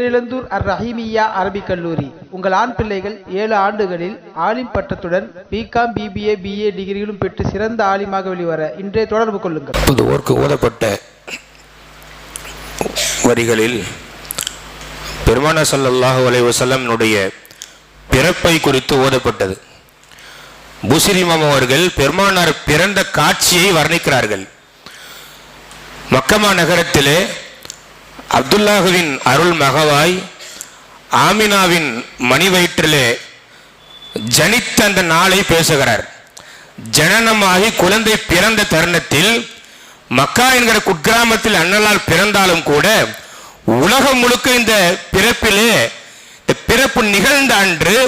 பேரிழந்தூர் அர் ரஹீமியா அரபிக் கல்லூரி. உங்கள் ஆண் பிள்ளைகள் ஏழு ஆண்டுகளில் ஆலிம் பட்டத்துடன் பிகாம் பிபிஏ பிஏ டிகிரிகளும் பெற்று சிறந்த ஆலிமாக வெளிவர இன்றைய தொடர்பு கொள்ளுங்கள். ஓர்க்கு ஓதப்பட்ட வரிகளில் பெருமான சல்லாஹு அலைவசல்லம்னுடைய பிறப்பை குறித்து ஓதப்பட்டது. புசிரிமாம் அவர்கள் பெருமானார் பிறந்த காட்சியை வர்ணிக்கிறார்கள். மக்கமா நகரத்திலே அப்துல்லாஹுவின் அருள் மகவாய் ஆமினாவின் மணி வயிற்றிலே ஜனித்த அந்த நாளை பேசுகிறார். ஜனனமாகி குழந்தை பிறந்த தருணத்தில் மக்கா என்கிற குக்கிராமத்தில் அண்ணலால் பிறந்தாலும் கூட உலகம் முழுக்க இந்த பிறப்பிலே இந்த பிறப்பு நிகழ்ந்த அன்று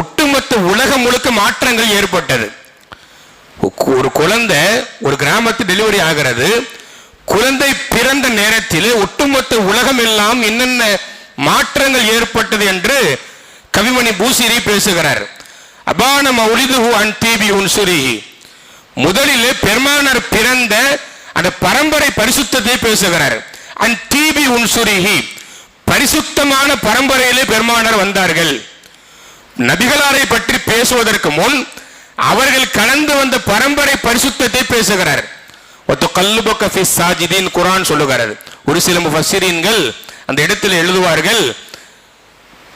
ஒட்டுமொத்த உலகம் முழுக்க மாற்றங்கள் ஏற்பட்டது. ஒரு குழந்தை ஒரு கிராமத்து டெலிவரி ஆகிறது. குழந்தை பிறந்த நேரத்தில் ஒட்டுமொத்த உலகம் எல்லாம் என்னென்ன மாற்றங்கள் ஏற்பட்டது என்று கவிமணி பூசிரி பேசுகிறார். அபான மௌலிதுஹு அன் தீபி உன்சுரி. முதலிலே பெருமானர் பிறந்த அந்த பரம்பரை பரிசுத்தத்தை பேசுகிறார். அன் தீபி உன்சுரிஹி பரிசுத்தமான பரம்பரையிலே பெருமானர் வந்தார்கள். நபிகளாரை பற்றி பேசுவதற்கு முன் அவர்கள் கலந்து வந்த பரம்பரை பரிசுத்தத்தை பேசுகிறார். சாஜிதீன் குரான் சொல்லுகிறார் ஒரு சில முஃபசிரீன்கள் அந்த இடத்தில் எழுதுவார்கள்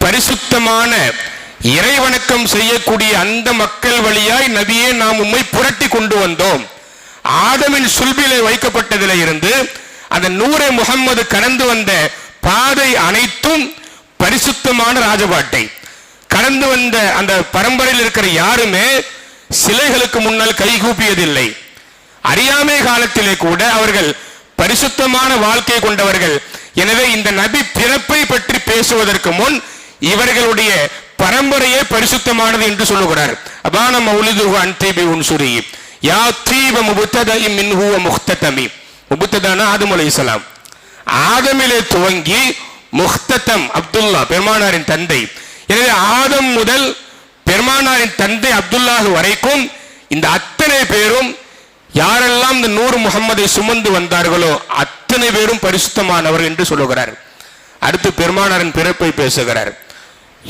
பரிசுத்தமான இறைவணக்கம் செய்யக்கூடிய அந்த மக்கள் வழியாய் நபியே நாம் உம்மை புரட்டி கொண்டு வந்தோம். ஆதமின் சுல்பிலே வைக்கப்பட்டதில் இருந்து அந்த நூரை முகம்மது கடந்து வந்த பாதை அனைத்தும் பரிசுத்தமான ராஜபாட்டை. கடந்து வந்த அந்த பரம்பரையில் இருக்கிற யாருமே சிலைகளுக்கு முன்னால் கைகூப்பியதில்லை அறியாமை காலத்திலே கூட அவர்கள் பரிசுத்தமான வாழ்க்கை கொண்டவர்கள். எனவே இந்த நபி பிறப்பை பற்றி பேசுவதற்கு முன் இவர்களுடைய பரம்பரையே பரிசுத்தமானது என்று சொல்லுகிறார். அபான மௌலிதுஹு அன்தீபி உன்சுரி யா தீப முபுத்தத மின்ஹு வ முபுத்ததான ஆதம் அலைஹிஸ்ஸலாம் ஆதமிலே துவங்கி முக்ததம் அப்துல்லா பெருமானாரின் தந்தை. எனவே ஆதம் முதல் பெருமானாரின் தந்தை அப்துல்லாஹ் வரைக்கும் இந்த அத்தனை பேரும் யாரெல்லாம் இந்த நூறு முகம்மதை சுமந்து வந்தார்களோ அத்தனை பேரும் பரிசுத்தமானவர் என்று சொல்லுகிறார். அடுத்து பெருமானாரின் பிறப்பை பேசுகிறார்.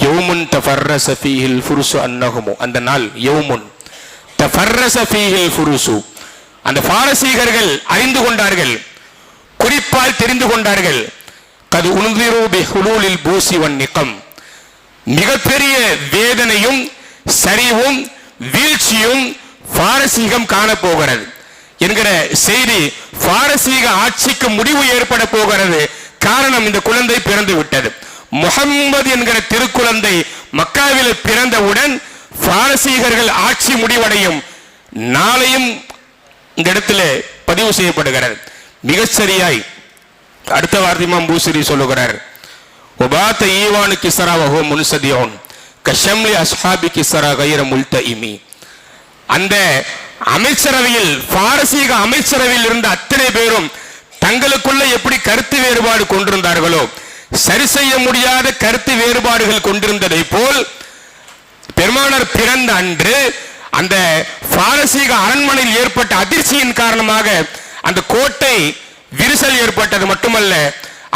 யௌமுன் தஃபர்ரஸ ஃபீஹில் ஃபுருசு அன்னஹுமு. அந்த நாள் யௌமுன். தஃபர்ரஸ ஃபீஹில் ஃபுருசு. அந்த பாரசீகர்கள் அறிந்து கொண்டார்கள். குறிப்பால் தெரிந்து கொண்டார்கள். கது உணர்ந்திரோ பி ஹுலூலில் பூசி வன் நிக்கம். மிகப்பெரிய வேதனையும் சரிவும் வீழ்ச்சியும் பாரசீகம் காணப்போகிறது. என்கிற செய்தி பாரசீக ஆட்சிக்கு முடிவு ஏற்பட போகிறது. காரணம் இந்த குழந்தை பிறந்து விட்டது. முகம்மது என்கிற திருக்குழந்தை மக்காவில் பிறந்தவுடன் பாரசீகர்கள் ஆட்சி முடிவடையும் நாளையும் இந்த இடத்துல பதிவு செய்யப்படுகிறது. மிக சரியாய் அடுத்த வார்த்தைமாம் பூசிரி சொல்லுகிறார். ஒபாத்த ஈவானு கிசரா வகோ முன்சதியோன் கஷம்லி அஸ்ஹாபி கிசரா கைர முல்த இமி அந்த அமைச்சரவையில் பாரசீக அமைச்சரவையில் இருந்த அத்தனை பேரும் தங்களுக்குள்ள எப்படி கருத்து வேறுபாடு கொண்டிருந்தார்களோ சரி செய்ய முடியாத கருத்து வேறுபாடுகள் கொண்டிருந்ததை போல் பெருமானர் பிறந்த அன்று அந்த பாரசீக அரண்மனையில் ஏற்பட்ட அதிர்ச்சியின் காரணமாக அந்த கோட்டை விரிசல் ஏற்பட்டது மட்டுமல்ல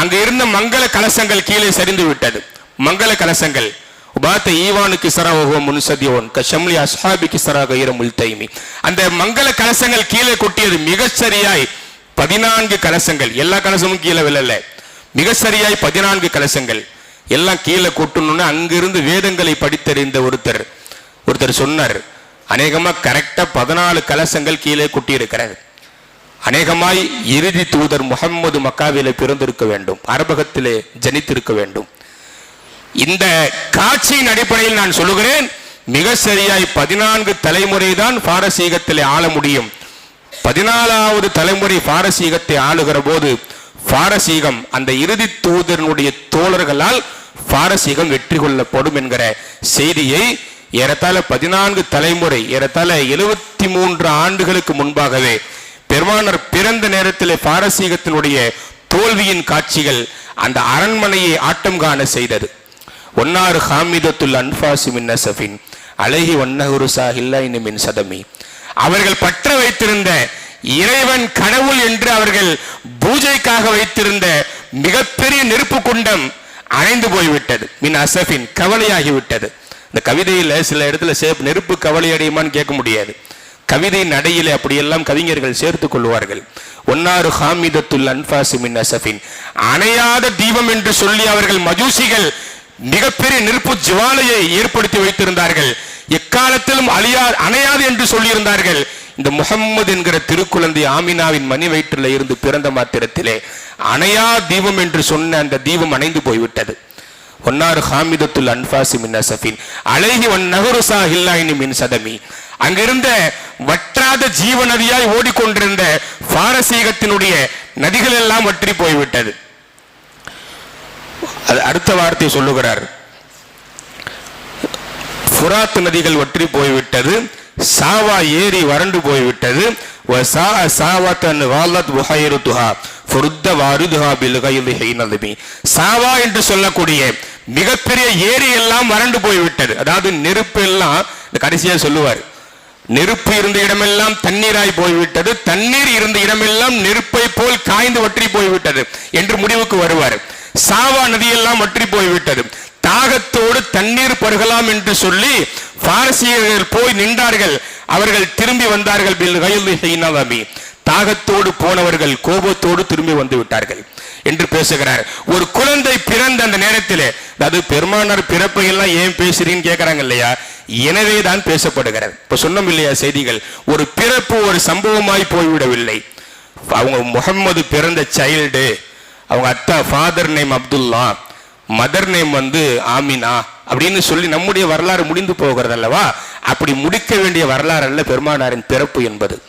அங்கு இருந்த மங்கள கலசங்கள் கீழே சரிந்து விட்டது. மங்கள கலசங்கள். உபாத்த ஈவானுக்கு கிசராவோ முன்சதியோன் கஷம்லி அஸ்ஹாபிக்கு சராக கைர முல்தைமி அந்த மங்கள கலசங்கள் கீழே கொட்டியது மிக சரியாய் பதினான்கு கலசங்கள். எல்லா கலசமும் கீழே விழல. மிக சரியாய் பதினான்கு கலசங்கள். எல்லாம் கீழே கொட்டணும்னு அங்கிருந்து வேதங்களை படித்தறிந்த ஒருத்தர் ஒருத்தர் சொன்னார் அநேகமா கரெக்டா பதினாலு கலசங்கள் கீழே கொட்டிருக்கிறார் அநேகமாய் இறுதி தூதர் முகம்மது மக்காவிலே பிறந்திருக்க வேண்டும். அரபகத்திலே ஜனித்திருக்க வேண்டும். இந்த காட்சியின் அடிப்படையில் நான் சொல்லுகிறேன் மிக சரியாய் பதினான்கு தலைமுறை தான் பாரசீகத்திலே ஆள முடியும். பதினாலாவது தலைமுறை பாரசீகத்தை ஆளுகிற போது பாரசீகம் அந்த இறுதி தூதரனுடைய தோழர்களால் பாரசீகம் வெற்றி கொள்ளப்படும் என்கிற செய்தியை ஏறத்தாழ பதினான்கு தலைமுறை ஏறத்தாழ எழுபத்தி மூன்று ஆண்டுகளுக்கு முன்பாகவே பெருமானர் பிறந்த நேரத்தில் பாரசீகத்தினுடைய தோல்வியின் காட்சிகள் அந்த அரண்மனையை ஆட்டம் காண செய்தது. ஒன்னாறு ஹாமிதத்துல் அன்பாசி மின் நசஃபின் அழகி ஒன்னகுருசா சாஹில்லாயின் மின் சதமி. அவர்கள் பற்ற வைத்திருந்த இறைவன் கடவுள் என்று அவர்கள் பூஜைக்காக வைத்திருந்த மிகப்பெரிய நெருப்பு குண்டம் அணைந்து போய்விட்டது. மின் அசஃபின் கவலையாகிவிட்டது. இந்த கவிதையில சில இடத்துல சே நெருப்பு கவலை அடையுமான்னு கேட்க முடியாது. கவிதை நடையில் அப்படியெல்லாம் கவிஞர்கள் சேர்த்துக் கொள்வார்கள். ஒன்னாறு ஹாமிதத்துல் அன்பாசு மின் அசஃபின் அணையாத தீபம் என்று சொல்லி அவர்கள் மஜூசிகள் மிகப்பெரிய நெருப்பு ஜுவாலையை ஏற்படுத்தி வைத்திருந்தார்கள். எக்காலத்திலும் அழியா அணையாது என்று சொல்லியிருந்தார்கள். இந்த முகம்மது என்கிற திருக்குழந்தை ஆமினாவின் மணி வயிற்றில் இருந்து பிறந்த மாத்திரத்திலே அணையா தீபம் என்று சொன்ன அந்த தீபம் அணைந்து போய்விட்டது. ஒன்னாறு ஹாமிதத்துல் அன்பாசி மின் அசஃபின் அழகி ஒன் நகருசா ஹில்லாயினி மின் சதமி. அங்கிருந்த வற்றாத ஜீவ நதியாய் ஓடிக்கொண்டிருந்த பாரசீகத்தினுடைய நதிகள் எல்லாம் வற்றி போய்விட்டது. அது அடுத்த வார்த்தை சொல்லுகிறார். புராத்து நதிகள் ஒற்றி போய்விட்டது சாவா ஏறி வறண்டு போய்விட்டது சாவா என்று சொல்லக்கூடிய மிகப்பெரிய ஏரி எல்லாம் வறண்டு போய்விட்டது. அதாவது நெருப்பு எல்லாம் கடைசியா சொல்லுவார் நெருப்பு இருந்த இடமெல்லாம் தண்ணீராய் போய்விட்டது தண்ணீர் இருந்த இடமெல்லாம் நெருப்பை போல் காய்ந்து வற்றி போய்விட்டது என்று முடிவுக்கு வருவார். சாவா நதியெல்லாம் வற்றி போய்விட்டது. தாகத்தோடு தண்ணீர் பருகலாம் என்று சொல்லி பாரசீகர்கள் போய் நின்றார்கள். அவர்கள் திரும்பி வந்தார்கள். கையில் தாகத்தோடு போனவர்கள் கோபத்தோடு திரும்பி வந்து விட்டார்கள் என்று பேசுகிறார். ஒரு குழந்தை பிறந்த அந்த நேரத்திலே அது பெருமானார் பிறப்பை எல்லாம் ஏன் பேசுறீன்னு கேட்கறாங்க இல்லையா? எனவே தான் பேசப்படுகிறது இப்ப சொன்னோம் இல்லையா செய்திகள்? ஒரு பிறப்பு ஒரு சம்பவமாய் போய்விடவில்லை. அவங்க முகம்மது பிறந்த சைல்டு. அவங்க அத்தா father name Abdullah mother name வந்து ஆமினா அப்படின்னு சொல்லி நம்முடைய வரலாறு முடிந்து போகிறது அல்லவா அப்படி முடிக்க வேண்டிய வரலாறு அல்ல பெருமானாரின் பிறப்பு என்பது.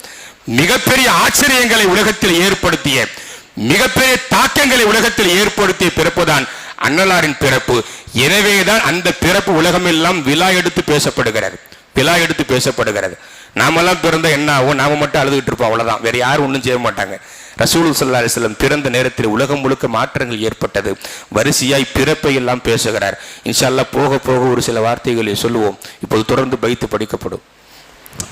மிகப்பெரிய ஆச்சரியங்களை உலகத்தில் ஏற்படுத்திய மிகப்பெரிய தாக்கங்களை உலகத்தில் ஏற்படுத்திய பிறப்புதான் அன்னலாரின் பிறப்பு. எனவேதான் அந்த பிறப்பு உலகமெல்லாம் விழா எடுத்து பேசப்படுகிறது. விழா எடுத்து பேசப்படுகிறது. நாமெல்லாம் பிறந்த என்ன ஆகும்? நாம மட்டும் அழுதுகிட்டு இருப்போம் அவ்வளவுதான். வேற யாரும் ஒன்றும் செய்ய மாட்டாங்க. ரசூல் சல்லா அலிஸ்லம் பிறந்த நேரத்தில் உலகம் முழுக்க மாற்றங்கள் ஏற்பட்டது. வரிசையாய் பிறப்பை எல்லாம் பேசுகிறார். இன்ஷா போக போக ஒரு சில வார்த்தைகளை சொல்லுவோம். இப்போது தொடர்ந்து பைத்து படிக்கப்படும்.